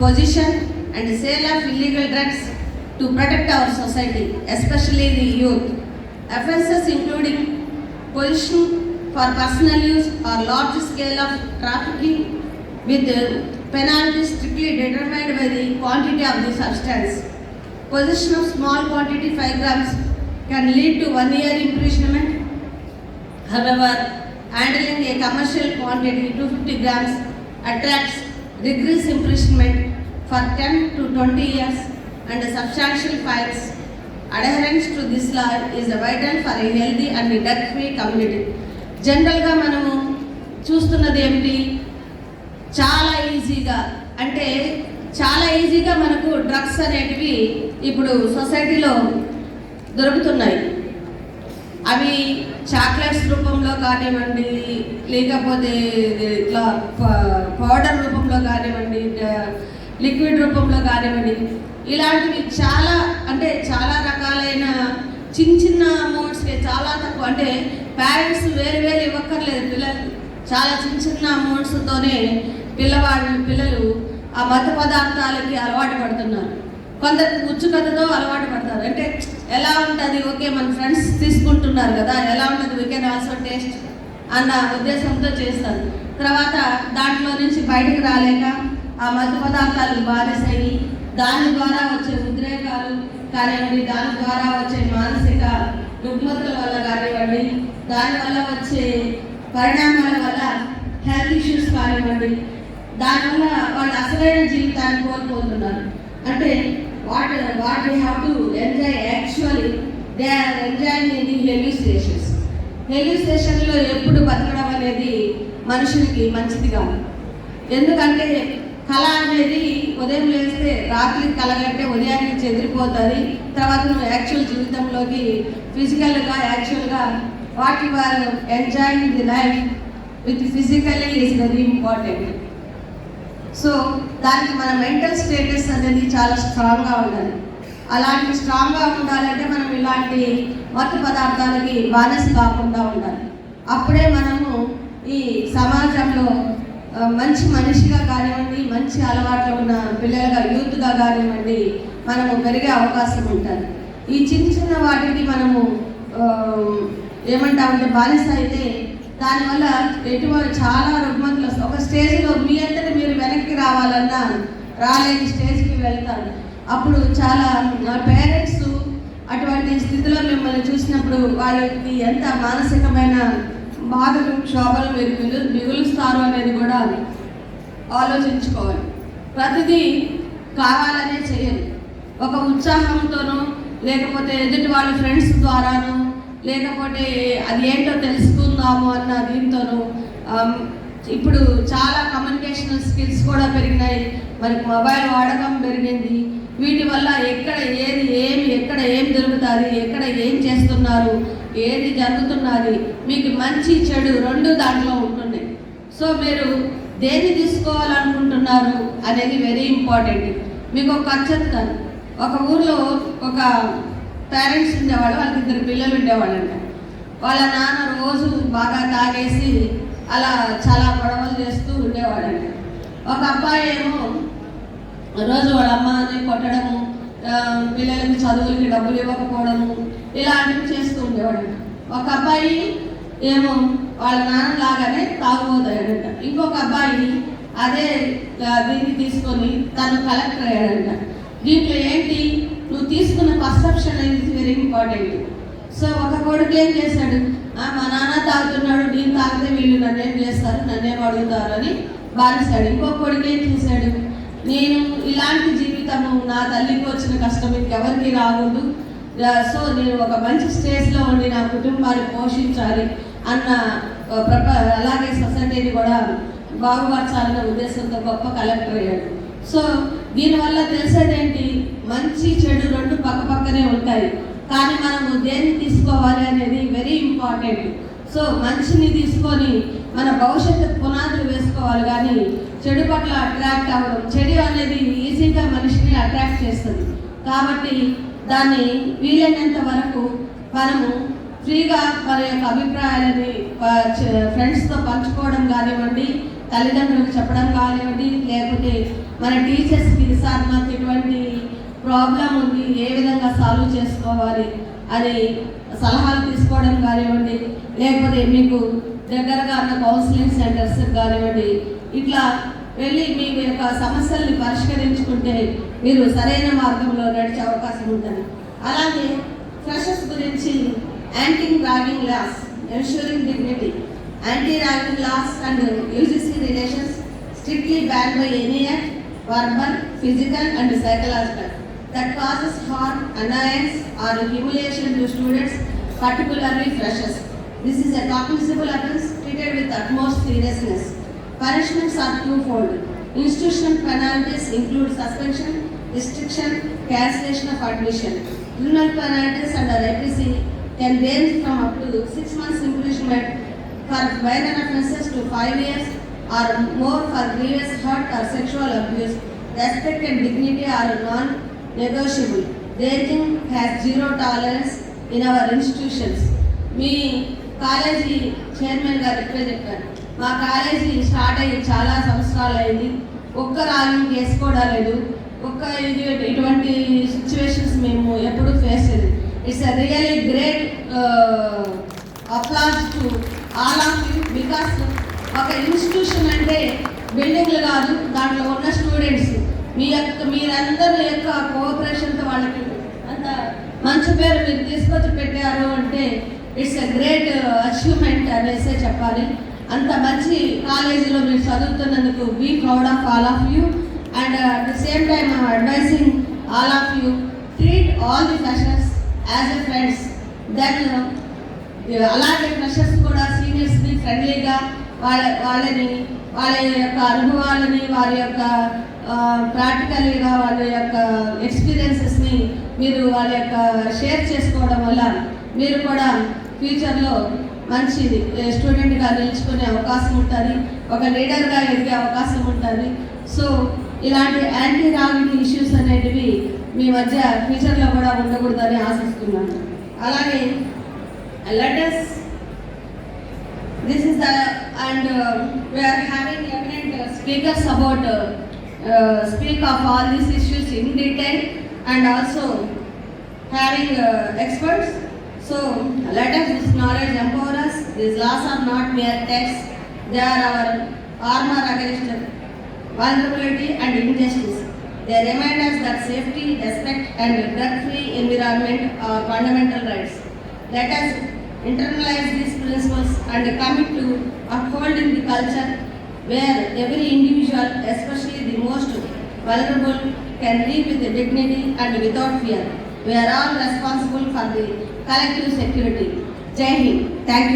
possession and sale of illegal drugs to protect our society, especially the youth. Offences including possession for personal use or large scale of trafficking with penalties strictly determined by the quantity of the substance. Possession of small quantity 5 grams can lead to one year imprisonment. However, handling a commercial quantity 250 grams attracts rigorous imprisonment for 10 to 20 years and substantial fines. Adherence to this law is vital for a healthy and death free community జనరల్గా మనము చూస్తున్నది ఏమిటి? చాలా ఈజీగా అంటే చాలా ఈజీగా మనకు డ్రగ్స్ అనేటివి ఇప్పుడు సొసైటీలో దొరుకుతున్నాయి. అవి చాక్లెట్స్ రూపంలో కానివ్వండి లేకపోతే ఇట్లా పౌడర్ రూపంలో కానివ్వండి లిక్విడ్ రూపంలో కానివ్వండి. ఇలాంటివి చాలా అంటే చాలా రకాలైన చిన్న చిన్న అమౌంట్స్కి చాలా తక్కువ అంటే పేరెంట్స్ వేరు వేరు ఇవ్వక్కర్లేదు. పిల్లలకి చాలా చిన్న చిన్న అమౌంట్స్తోనే పిల్లవాళ్ళు పిల్లలు ఆ మత్తు పదార్థాలకి అలవాటు పడుతున్నారు. కొందరు ఉచ్చుకథతో అలవాటు పడతారు. అంటే ఎలా ఉంటుంది? ఓకే మన ఫ్రెండ్స్ తీసుకుంటున్నారు కదా ఎలా ఉంటుంది? వీ కెన్ ఆల్సో టేస్ట్ అన్న ఉద్దేశంతో చేస్తారు. తర్వాత దాంట్లో నుంచి బయటకు రాలేక ఆ మత్తు పదార్థాలు బానిసయ్యి దాని ద్వారా వచ్చే ఉద్రేకాలు కానివ్వండి దాని ద్వారా వచ్చే మానసిక రుగ్మతల వల్ల కానివ్వండి దానివల్ల వచ్చే పరిణామాల వల్ల హెల్త్ ఇష్యూస్ కానివ్వండి దానివల్ల వాళ్ళు అసలైన జీవితాన్ని కోల్పోతున్నారు. అంటే what what they have to enjoy actually they are enjoying in the hello stations hello స్టేషన్లో ఎప్పుడు బతకడం అనేది మనుషులకి మంచిది కాదు. ఎందుకంటే కళ అనేది ఉదయం లేస్తే రాత్రి కలగంటే కంటే ఉదయానికి చెదిరిపోతుంది తర్వాత నువ్వు యాక్చువల్ జీవితంలోకి ఫిజికల్గా యాక్చువల్గా what you are enjoying the life with physically is very important so దానికి మన మెంటల్ స్టేటస్ అనేది చాలా స్ట్రాంగ్గా ఉండాలి. అలాంటి స్ట్రాంగ్గా ఉండాలంటే మనం ఇలాంటి మత్తు పదార్థాలకి బానిస కాకుండా ఉండాలి. అప్పుడే మనము ఈ సమాజంలో మంచి మనిషిగా కానివ్వండి మంచి అలవాట్లు ఉన్న పిల్లలుగా యూత్గా కానివ్వండి మనము పెరిగే అవకాశం ఉంటుంది. ఈ చిన్న చిన్న వాటికి మనము ఏమంటామంటే బానిస అయితే దానివల్ల ఎటువంటి చాలా రుగ్మతులు వస్తాయి. ఒక స్టేజ్లో మీ అంతటి మీరు వెనక్కి రావాలన్నా రాలేని స్టేజ్కి వెళ్తారు. అప్పుడు చాలా పేరెంట్స్ అటువంటి స్థితిలో మిమ్మల్ని చూసినప్పుడు వారికి ఎంత మానసికమైన బాధలు క్షోభలు మీరు మిగు మిగులుస్తారు అనేది కూడా ఆలోచించుకోవాలి. ప్రతిదీ కావాలనే చేయాలి ఒక ఉత్సాహంతోనూ లేకపోతే ఎదుటి వాళ్ళ ఫ్రెండ్స్ ద్వారాను లేకపోతే అది ఏంటో తెలుసుకుందాము అన్న దీంతోనూ ఇప్పుడు చాలా కమ్యూనికేషన్ స్కిల్స్ కూడా పెరిగినాయి. మరి మొబైల్ వాడకం పెరిగింది. వీటి వల్ల ఎక్కడ ఏది ఏ చేస్తున్నారు ఎక్కడ ఏం చేస్తున్నారు ఏది జరుగుతున్నది మీకు మంచి చెడు రెండు దాంట్లో ఉంటున్నాయి. సో మీరు దేన్ని తీసుకోవాలనుకుంటున్నారు అనేది వెరీ ఇంపార్టెంట్ మీకు ఒక కథ చెప్తాను ఒక ఊర్లో ఒక పేరెంట్స్ ఉండేవాళ్ళు వాళ్ళకి ఇద్దరు పిల్లలు ఉండేవాళ్ళంట. వాళ్ళ నాన్న రోజు బాగా తాగేసి అలా చాలా గొడవలు చేస్తూ ఉండేవాడంట ఒక అబ్బాయి ఏమో రోజు వాళ్ళ అమ్మని కొట్టడము పిల్లలకి చదువులకి డబ్బులు ఇవ్వకపోవడము ఇలాంటివి చేస్తూ ఉండేవాడంట ఒక అబ్బాయి ఏమో వాళ్ళ నాన్న లాగానే తాగుబోతాడంట. ఇంకొక అబ్బాయి అదే దీన్ని తీసుకొని తను కలెక్టర్ అయ్యాడంట. దీంట్లో ఏంటి? నువ్వు తీసుకున్న పర్సెప్షన్ అనేది వెరీ ఇంపార్టెంట్ సో ఒక కొడుకు ఏం చేశాడు? మా నాన్న తాగుతున్నాడు నేను తాగితే వీళ్ళు నన్నేం చేస్తారు? నన్నేం అడుగుతారు? అని బాధిస్తాడు ఇంకొక కొడుకు ఏం చేశాడు? నేను ఇలాంటి జీవితము నా తల్లికి వచ్చిన కష్టం ఇంకెవరికి రాకూడదు. సో నేను ఒక మంచి స్టేజ్లో ఉండి నా కుటుంబాన్ని పోషించాలి అన్న ప్రప అలాగే సొసైటీని కూడా బాగుపరచాలన్న ఉద్దేశంతో గొప్ప కలెక్టర్ అయ్యాడు. సో దీనివల్ల తెలిసేదేంటి? మంచి చెడు రెండు పక్క పక్కనే ఉంటాయి. కానీ మనము దేన్ని తీసుకోవాలి అనేది వెరీ ఇంపార్టెంట్. సో మంచిని తీసుకొని మన భవిష్యత్తు పునాదులు వేసుకోవాలి కానీ చెడు పట్ల అట్రాక్ట్ అవ్వడం చెడు అనేది ఈజీగా మనిషిని అట్రాక్ట్ చేస్తుంది. కాబట్టి దాన్ని వీలైనంత వరకు మనము ఫ్రీగా మన యొక్క అభిప్రాయాలని ఫ్రెండ్స్తో పంచుకోవడం కానివ్వండి తల్లిదండ్రులకు చెప్పడం కానివ్వండి లేకపోతే మన టీచర్స్కి సార్ మాకు ఇటువంటి ప్రాబ్లం ఉంది ఏ విధంగా సాల్వ్ చేసుకోవాలి అని సలహాలు తీసుకోవడం కానివ్వండి లేకపోతే మీకు దగ్గరగా ఉన్న కౌన్సిలింగ్ సెంటర్స్ కానివ్వండి ఇట్లా వెళ్ళి మీ యొక్క సమస్యల్ని పరిష్కరించుకుంటే మీరు సరైన మార్గంలో నడిచే అవకాశం ఉంటుంది. అలాగే ఫ్రెషర్స్ గురించి anti ragging laws ensuring dignity anti ragging laws and UGC relations strictly ban by any act verbal physical and psychological that causes harm annoyance or humiliation to students particularly freshers This is a cognizable offence treated with utmost seriousness. Punishments are twofold. Institutional penalties include suspension, restriction, cancellation of admission. Criminal penalties under IPC can range from up to six months imprisonment for minor offences to five years or more for grievous hurt or sexual abuse. Respect and dignity are non-negotiable. Rating has zero tolerance in our institutions. మీ college chairman గారు ఇప్పుడే చెప్పారు. మా college start అయ్యి చాలా సంవత్సరాలు అయింది. ఒక్క రాగింగ్ కేసు కూడా లేదు. ఒక్క ఇది ఇటువంటి సిచ్యువేషన్స్ మేము ఎప్పుడూ ఫేస్ చేయలేదు it's a really great applause to all of you because ఒక ఇన్స్టిట్యూషన్ అంటే బిల్డింగ్లు కాదు దాంట్లో ఉన్న స్టూడెంట్స్ మీ యొక్క మీరందరూ యొక్క కోఆపరేషన్తో వాళ్ళకి అంత మంచి పేరు మీరు తీసుకొచ్చి పెట్టారు అంటే ఇట్స్ ఎ గ్రేట్ అచీవ్మెంట్ అనేసే చెప్పాలి. అంత మంచి కాలేజీలో మీరు చదువుతున్నందుకు be proud of all of you and at the same time advising all of you treat all the freshers as a friends then అలాగే ఫ్రెషర్స్ కూడా సీనియర్స్ని ఫ్రెండ్లీగా వాళ్ళ వాళ్ళని వాళ్ళ యొక్క అనుభవాలని వారి యొక్క ప్రాక్టికల్గా వాళ్ళ యొక్క ఎక్స్పీరియన్సెస్ని మీరు వాళ్ళ యొక్క షేర్ చేసుకోవడం వల్ల మీరు కూడా ఫ్యూచర్లో మంచి స్టూడెంట్గా నిలుచుకునే అవకాశం ఉంటుంది ఒక లీడర్గా ఎదిగే అవకాశం ఉంటుంది. సో ఇలాంటి యాంటీ రాగింగ్ ఇష్యూస్ అనేటివి మీ మధ్య ఫ్యూచర్లో కూడా ఉండకూడదని ఆశిస్తున్నాను. అలాగే letters this is the and we are having are speakers about speak of all these issues in detail and also having experts So let us this knowledge empower us. These laws are not mere texts; They are our armor against vulnerability and injustice. They remind us that safety, respect and drug-free environment are fundamental rights. Let us internalize these principles and commit to upholding the culture where every individual, especially the most vulnerable, can live with dignity and without fear. We are all responsible for the collective security Jai Hind thank you